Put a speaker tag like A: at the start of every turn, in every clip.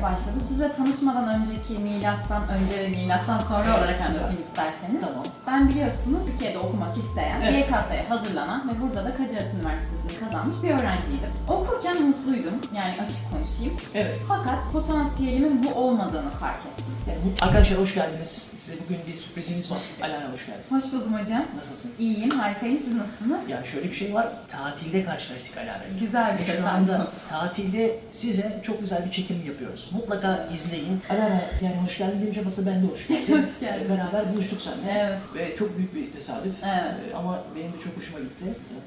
A: Şöyle başladı. Size tanışmadan önceki milattan önce ve milattan sonra
B: Evet,
A: olarak anlatayım isterseniz.
B: Tamam.
A: Ben biliyorsunuz Türkiye'de okumak isteyen,
B: Evet.
A: YKS'ye hazırlanan ve burada da Kadir Has Üniversitesi'ni kazanmış bir öğrenciydim. Okurken mutluydum. Yani açık konuşayım.
B: Evet.
A: Fakat potansiyelimin bu olmadığını fark ettim.
B: Bu- arkadaşlar hoş geldiniz. Size bugün bir sürprizimiz var. Alana hoş geldin.
A: Hoş buldum hocam.
B: Nasılsın?
A: İyiyim, harikayım. Siz nasılsınız?
B: Yani şöyle bir şey var. Tatilde karşılaştık Alana.
A: Güzel bir
B: Ve şu anda
A: tesadüf.
B: tatilde size çok güzel bir çekim yapıyoruz. Mutlaka izleyin. Alana yani hoş geldin deyince masa ben de hoş geldin.
A: Hoş geldiniz.
B: Beraber buluştuk seninle.
A: Evet.
B: Ve çok büyük bir tesadüf.
A: Evet.
B: Ee, Ama benim de çok hoşuma gitti.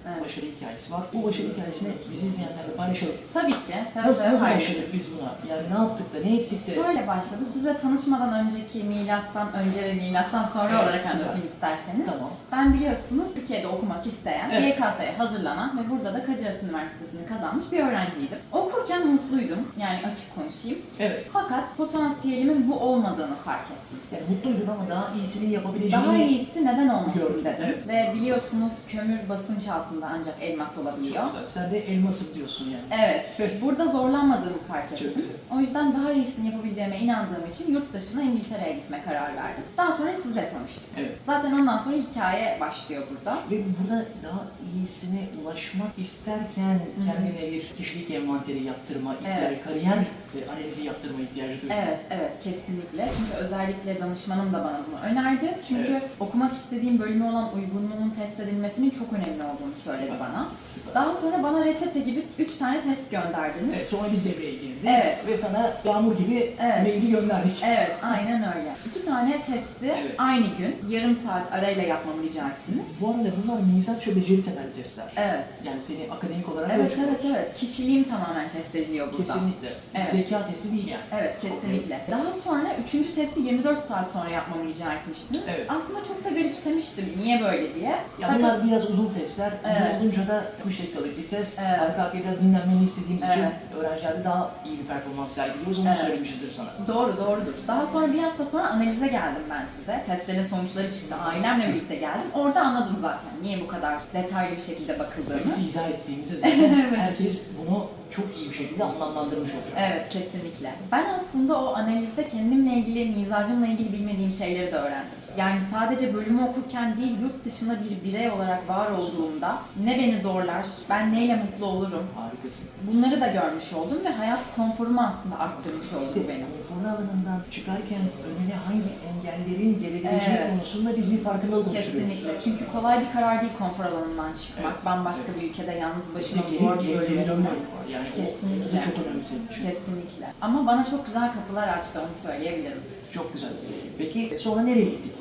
A: Evet.
B: Başarı hikayesi var. Bu başarı hikayesini bizi izleyenlerle paylaşalım.
A: Tabii ki. Seve
B: Nasıl, nasıl başladık biz buna? Yani ne yaptık da, ne ettik de?
A: Şöyle başladı. Size tanışmadan önceki milattan önce ve milattan sonra
B: Evet,
A: olarak
B: süper.
A: anlatayım isterseniz.
B: Tamam.
A: Ben biliyorsunuz Türkiye'de okumak isteyen,
B: Evet.
A: YKS'ye hazırlanan ve burada da Kadir Has Üniversitesi'ni kazanmış bir öğrenciydim. Okurken mutluydum. Yani açık konuşayım.
B: Evet.
A: Fakat potansiyelimin bu olmadığını fark ettim.
B: Yani mutluydun ama daha iyisini yapabileceğini...
A: Daha iyisi neden olmasın
B: Gördüm,
A: dedim.
B: evet.
A: Ve biliyorsunuz kömür basınç altında ancak elmas olabiliyor.
B: Çok güzel. Sen de elmasım diyorsun yani.
A: Evet, burada zorlanmadığımı fark
B: Çok
A: ettim.
B: güzel.
A: O yüzden daha iyisini yapabileceğime inandığım için yurt dışına İngiltere'ye gitme karar verdim. Daha sonra sizle tanıştık.
B: Evet.
A: Zaten ondan sonra hikaye başlıyor burada.
B: Ve burada daha iyisine ulaşmak isterken kendine bir kişilik envanteri yaptırma,
A: Evet.
B: kariyer e, yaptırma ihtiyacı duydum.
A: Evet, evet kesinlikle. Çünkü özellikle danışmanım da bana bunu önerdi. Çünkü
B: Evet.
A: okumak istediğim bölüme olan uygunluğumun test edilmesinin çok önemli olduğunu söyledi
B: Süper.
A: bana.
B: Süper.
A: Daha sonra bana reçete gibi 3 tane test gönderdiniz.
B: Evet, sonra biz devreye girdik.
A: Evet.
B: Ve sana yağmur gibi
A: Evet.
B: maili gönderdik.
A: Evet, aynen öyle. İki tane testi
B: Evet.
A: aynı gün, yarım saat arayla yapmamı rica ettiniz.
B: Bu arada bunlar mizaç ve beceri temelli testler.
A: Evet.
B: Yani seni akademik olarak
A: Evet, evet, evet. Kişiliğim tamamen test ediliyor burada.
B: Kesinlikle.
A: Evet.
B: Zeka testi değil yani.
A: Evet, kesinlikle. Daha sonra üçüncü testi 24 saat sonra yapmamı rica etmiştiniz.
B: Evet.
A: Aslında çok da garipsemiştim, niye böyle diye.
B: Ya
A: Fakat-
B: bunlar biraz uzun testler.
A: Evet.
B: Uzun olunca da 60 dakikalık bir test.
A: Evet.
B: Arka arkaya biraz dinlenmeni istediğimiz için
A: Evet.
B: öğrencilerde daha iyi bir performans sergiliyoruz. Onu
A: Evet.
B: söylemişizdir sana.
A: Doğru, doğrudur. Daha sonra bir hafta sonra analize geldim ben size. Testlerin sonuçları çıktı. Ailemle birlikte geldim. Orada anladım zaten niye bu kadar detaylı bir şekilde bakıldığını.
B: Bizi izah ettiğimizde zaten herkes bunu çok iyi bir şekilde anlamlandırmış oluyor.
A: Evet, kesinlikle. Ben aslında o analizde kendimle ilgili, mizacımla ilgili bilmediğim şeyleri de öğrendim. Yani sadece bölümü okurken değil, yurt dışında bir birey olarak var olduğumda ne beni zorlar, ben neyle mutlu olurum,
B: Harikasın.
A: bunları da görmüş oldum ve hayat konforumu aslında arttırmış oldu
B: İşte
A: benim.
B: konfor alanından çıkarken önüne hangi engellerin gelebileceği
A: Evet.
B: konusunda biz bir farkındalık oluşturuyoruz.
A: Kesinlikle. Çünkü kolay bir karar değil konfor alanından çıkmak.
B: Evet.
A: Bambaşka bir ülkede yalnız başına zor bir bölüm.
B: Yani o, o
A: Kesinlikle.
B: da çok önemli senin için.
A: Kesinlikle. Ama bana çok güzel kapılar açtı onu söyleyebilirim.
B: Çok güzel. Peki sonra nereye gittik?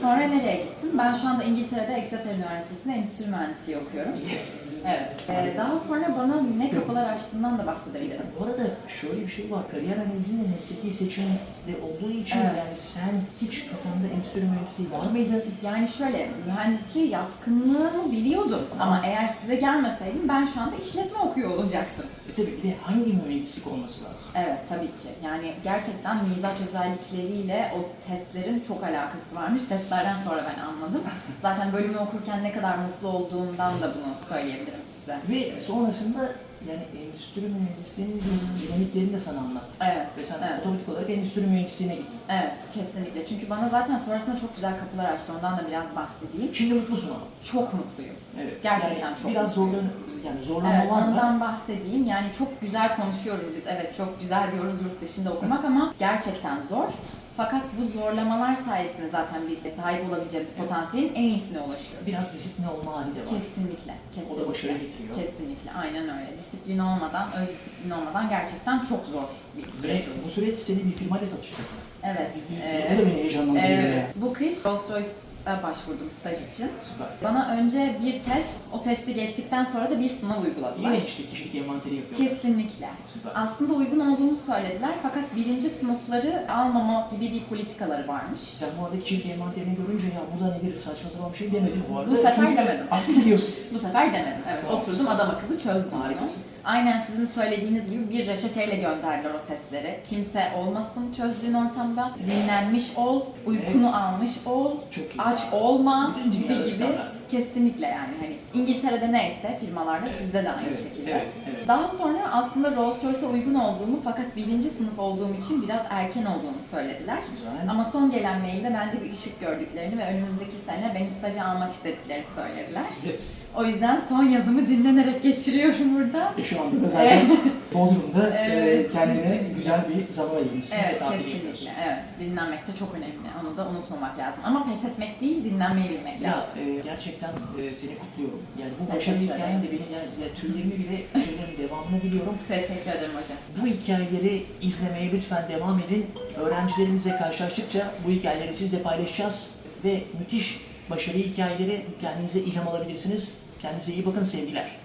A: Sonra nereye gittim? Ben şu anda İngiltere'de Exeter Üniversitesi'nde endüstri mühendisliği okuyorum.
B: Yes.
A: Evet. Ee, daha sonra bana ne kapılar açtığından da bahsedebilirim.
B: Bu arada şöyle bir şey var. Kariyer analizinde mesleki seçim de olduğu için
A: Evet.
B: yani sen hiç kafanda endüstri mühendisliği var mıydı?
A: Yani şöyle, mühendisliğe yatkınlığımı biliyordum. Ama eğer size gelmeseydim ben şu anda işletme okuyor olacaktım.
B: E tabii bir de hangi mühendislik olması lazım?
A: Evet tabii ki. Yani gerçekten mizaç özellikleriyle o testlerin çok alakası varmış. Testlerden sonra ben anladım. Zaten bölümü okurken ne kadar mutlu olduğumdan da bunu söyleyebilirim size.
B: Ve sonrasında yani endüstri mühendisliğinin biz dinamiklerini de sana anlattık.
A: Evet,
B: Ve sen
A: evet.
B: otomatik olarak endüstri mühendisliğine gittin.
A: Evet, kesinlikle. Çünkü bana zaten sonrasında çok güzel kapılar açtı. Ondan da biraz bahsedeyim.
B: Şimdi mutlusun ama.
A: Çok mutluyum.
B: Evet.
A: Gerçekten
B: yani
A: çok
B: Biraz zorlan, yani zorlanma
A: Evet,
B: var mı?
A: ondan bahsedeyim. Yani çok güzel konuşuyoruz biz. Evet, çok güzel diyoruz yurt dışında okumak ama gerçekten zor. Fakat bu zorlamalar sayesinde zaten biz de sahip olabileceğimiz potansiyelin en iyisine ulaşıyoruz.
B: Biraz disiplin olma hali de var.
A: Kesinlikle, kesinlikle.
B: O da başarı getiriyor.
A: Kesinlikle, aynen öyle. Disiplin olmadan, öz disiplin olmadan gerçekten çok zor bir süreç olur.
B: bu süreç seni bir firmayla tanıştırdı.
A: Evet.
B: Biz,
A: ee,
B: o da beni heyecanlandırıyor
A: evet. Bu kış Rolls Royce'a başvurdum staj için.
B: Süper.
A: Bana önce bir test, o testi geçtikten sonra da bir sınav uyguladılar.
B: Yine işte kişilik envanteri yapıyor.
A: Kesinlikle.
B: Süper.
A: Aslında uygun olduğunu söylediler fakat birinci sınıfları almama gibi bir politikaları varmış.
B: Sen bu arada kişilik envanterini görünce ya burada nedir saçma sapan bir şey demedin bu arada.
A: Bu sefer
B: Çünkü
A: demedim.
B: Aktif gidiyorsun.
A: Bu sefer demedim. Evet,
B: Tamam.
A: oturdum adam akıllı çözdüm.
B: Harikasın.
A: Aynen sizin söylediğiniz gibi bir reçeteyle gönderdiler o testleri. Kimse olmasın çözdüğün ortamda. Dinlenmiş ol, uykunu
B: Evet.
A: almış ol,
B: Çok iyi.
A: aç olma
B: Bütün
A: gibi
B: dünyada
A: gibi.
B: standart.
A: Kesinlikle yani hani İngiltere'de neyse firmalarda sizde de aynı
B: Evet,
A: şekilde.
B: evet, evet.
A: Daha sonra aslında Rolls Royce'a uygun olduğumu fakat birinci sınıf olduğum için biraz erken olduğunu söylediler.
B: Güzel.
A: Ama son gelen mailde bende bir ışık gördüklerini ve önümüzdeki sene beni staja almak istediklerini söylediler.
B: Yes.
A: O yüzden son yazımı dinlenerek geçiriyorum burada.
B: E şu anda da zaten Bodrum'da e,
A: Evet,
B: kendine
A: kesinlikle.
B: güzel bir zaman ayırmışsın. ve
A: Evet kesinlikle. Evet dinlenmek de çok önemli. Onu da unutmamak lazım. Ama pes etmek değil dinlenmeyi bilmek
B: Ya
A: lazım.
B: e, gerçekten e, seni kutluyorum. Yani bu başarılı hikayen de benim yani, yani tüylerimi bile tüylerin devamını diliyorum.
A: Teşekkür ederim hocam.
B: Bu hikayeleri izlemeye lütfen devam edin. Öğrencilerimizle karşılaştıkça bu hikayeleri sizle paylaşacağız ve müthiş başarı hikayeleri kendinize ilham alabilirsiniz. Kendinize iyi bakın sevgiler.